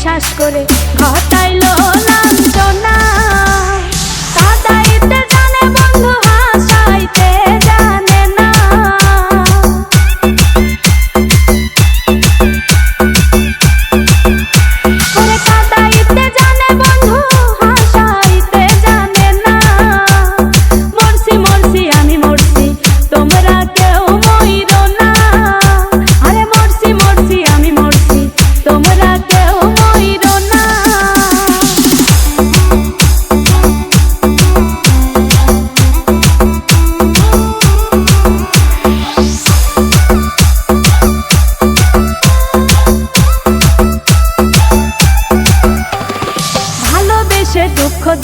বিশ্বাস করে ঘটাইল লাঞ্চনা